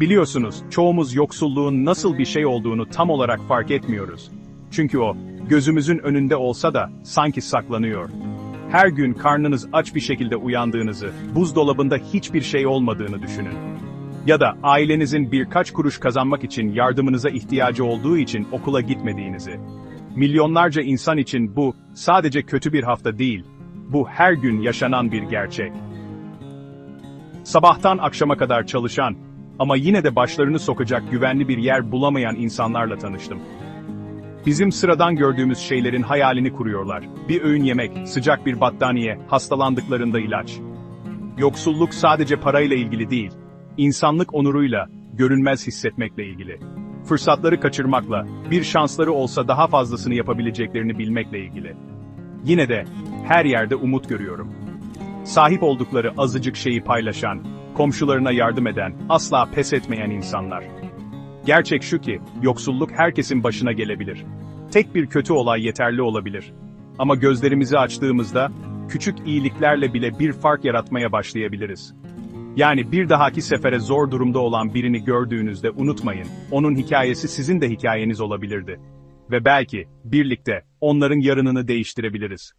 Biliyorsunuz, çoğumuz yoksulluğun nasıl bir şey olduğunu tam olarak fark etmiyoruz. Çünkü o, gözümüzün önünde olsa da sanki saklanıyor. Her gün karnınız aç bir şekilde uyandığınızı, buzdolabında hiçbir şey olmadığını düşünün. Ya da ailenizin birkaç kuruş kazanmak için yardımınıza ihtiyacı olduğu için okula gitmediğinizi. Milyonlarca insan için bu sadece kötü bir hafta değil, bu her gün yaşanan bir gerçek. Sabahtan akşama kadar çalışan ama yine de başlarını sokacak güvenli bir yer bulamayan insanlarla tanıştım. Bizim sıradan gördüğümüz şeylerin hayalini kuruyorlar. Bir öğün yemek, sıcak bir battaniye, hastalandıklarında ilaç. Yoksulluk sadece parayla ilgili değil, insanlık onuruyla, görünmez hissetmekle ilgili. Fırsatları kaçırmakla, bir şansları olsa daha fazlasını yapabileceklerini bilmekle ilgili. Yine de, her yerde umut görüyorum. Sahip oldukları azıcık şeyi paylaşan, komşularına yardım eden, asla pes etmeyen insanlar. Gerçek şu ki, yoksulluk herkesin başına gelebilir. Tek bir kötü olay yeterli olabilir. Ama gözlerimizi açtığımızda, küçük iyiliklerle bile bir fark yaratmaya başlayabiliriz. Yani bir dahaki sefere zor durumda olan birini gördüğünüzde unutmayın, onun hikayesi sizin de hikayeniz olabilirdi. Ve belki, birlikte, onların yarınını değiştirebiliriz.